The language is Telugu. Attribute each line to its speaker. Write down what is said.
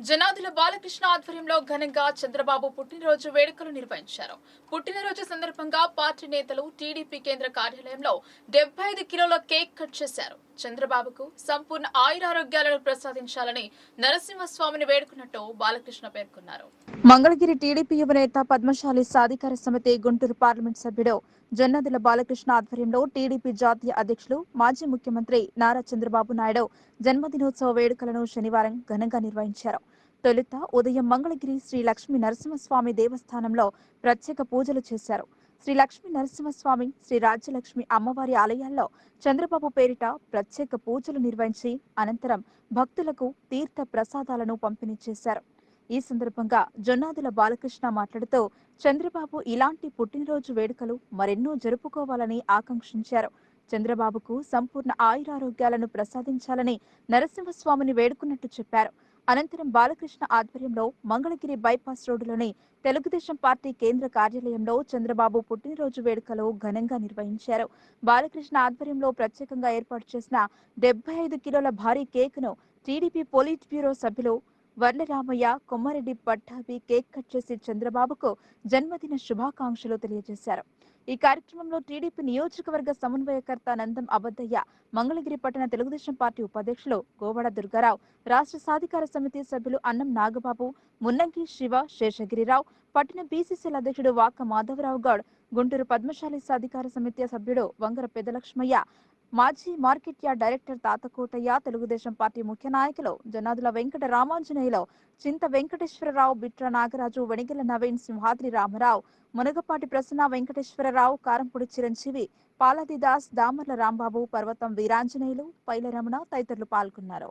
Speaker 1: జనాదుల బాలకృష్ణ ఆధ్వర్యంలో ఘనంగా చంద్రబాబు పుట్టినరోజు వేడుకలు నిర్వహించారు. పుట్టినరోజు సందర్భంగా పార్టీ నేతలు టీడీపీ కేంద్ర కార్యాలయంలో డెబ్బై ఐదు కిలోల కేక్ కట్ చేశారు. చంద్రబాబుకు సంపూర్ణ ఆయురారోగ్యాలను ప్రసాదించాలని నరసింహస్వామిని వేడుకున్నట్టు బాలకృష్ణ పేర్కొన్నారు.
Speaker 2: మంగళగిరి టీడీపీ యువనేత పద్మశాలి సాధికార సమితి గుంటూరు పార్లమెంట్ సభ్యుడు జొన్నదుల బాలకృష్ణ ఆధ్వర్యంలో టీడీపీ జాతీయ అధ్యక్షులు మాజీ ముఖ్యమంత్రి నారా చంద్రబాబు నాయుడు జన్మదినోత్సవ వేడుకలను శనివారం ఘనంగా నిర్వహించారు. తొలుత ఉదయం మంగళగిరి శ్రీ లక్ష్మీ నరసింహస్వామి దేవస్థానంలో ప్రత్యేక పూజలు చేశారు. శ్రీ లక్ష్మీ నరసింహస్వామి శ్రీ రాజ్యలక్ష్మి అమ్మవారి ఆలయాల్లో చంద్రబాబు పేరిట ప్రత్యేక పూజలు నిర్వహించి అనంతరం భక్తులకు తీర్థ ప్రసాదాలను పంపిణీ చేశారు. ఈ సందర్భంగా జొన్నాదుల బాలకృష్ణ మాట్లాడుతూ చంద్రబాబు ఇలాంటి పుట్టినరోజు వేడుకలు మరెన్నో జరుపుకోవాలని ఆకాంక్షించారు. చంద్రబాబుకు సంపూర్ణ ఆయురారోగ్యాలను ప్రసాదించాలని నరసింహస్వామిని వేడుకున్నట్టు చెప్పారు. అనంతరం బాలకృష్ణ ఆధ్వర్యంలో మంగళగిరి బైపాస్ రోడ్డులోని తెలుగుదేశం పార్టీ కేంద్ర కార్యాలయంలో చంద్రబాబు పుట్టినరోజు వేడుకలు ఘనంగా నిర్వహించారు. బాలకృష్ణ ఆధ్వర్యంలో ప్రత్యేకంగా ఏర్పాటు చేసిన డెబ్బై ఐదు కిలోల భారీ కేకును టీడీపీ పోలిట్ బ్యూరో సభ్యులు వర్లరామయ్య కొమ్మారెడ్డి పట్టాభి కేక్ కట్ చేసి చంద్రబాబుకు జన్మదిన శుభాకాంక్షలు తెలియజేశారు. ఈ కార్యక్రమంలో టీడీపీ నియోజకవర్గ సమన్వయకర్త నందం అబద్దయ్య మంగళగిరి పట్టణ తెలుగుదేశం పార్టీ ఉపాధ్యక్షులు గోవాడ దుర్గారావు రాష్ట్ర సాధికార సమితి సభ్యులు అన్నం నాగబాబు మున్నంకి శివ శేషగిరిరావు పట్టణ బీసీసీల అధ్యక్షుడు వాక మాధవరావు గౌడ్ గుంటూరు పద్మశాలి సాధికార సమితి సభ్యుడు వంగర పెదలక్ష్మయ్య మాజీ market yard director Tatakotaiah Telugu Desam party ముఖ్య నాయకులు జనాదుల వెంకట రామాంజనేయులు చింత వెంకటేశ్వరరావు బిట్ర నాగరాజు వణిగల నవీన్ సింహాద్రి రామారావు మునగపాటి ప్రసన్న వెంకటేశ్వరరావు కారంపూడి చిరంజీవి పాలదిదాస్ దామర్ల రాంబాబు పర్వతం వీరాంజనేయులు పైల రమణ తదితరులు పాల్గొన్నారు.